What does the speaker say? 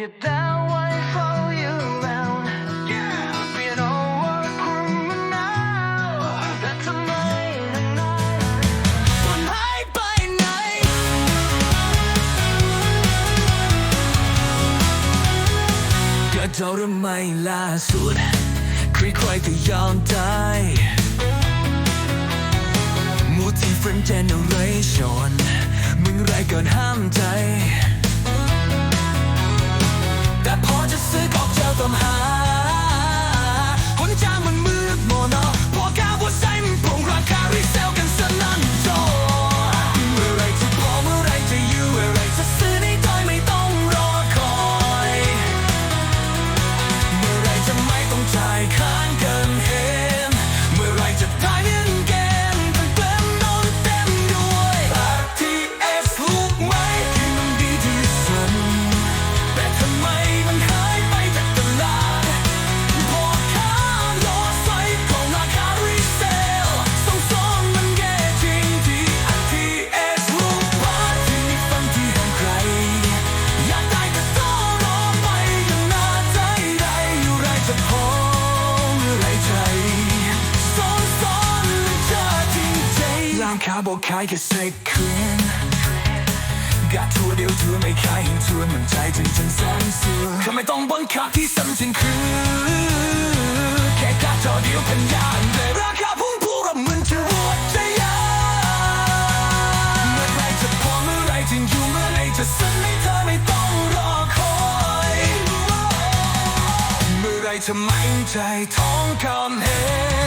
เจ้าหรือไม่ล่าสุดใครๆก็ยอมตายมูที่เฟรนเจนเนอเรชั่นมึงไรเกินห้ามใจ sức óc trao tầm hai ขาบอกขายแค่เซกคืนกะทัวเดียวเธอไม่ขายเห็นทันมันใจจนจนสั่นเสือเขาไม่ต้องบังคับที่สำคัญคือแค่กะจอเดียวเป็นยานเลยราคาพุ่งพุ่งระมึนจะรวดจะยาเมื่อไรจะพอเมื่อไรจึงอยู่เมื่อไรจะสั่นให้เธอไม่ต้องรอคอยเมื่อไรจะไม่ใจท้องคำเห็น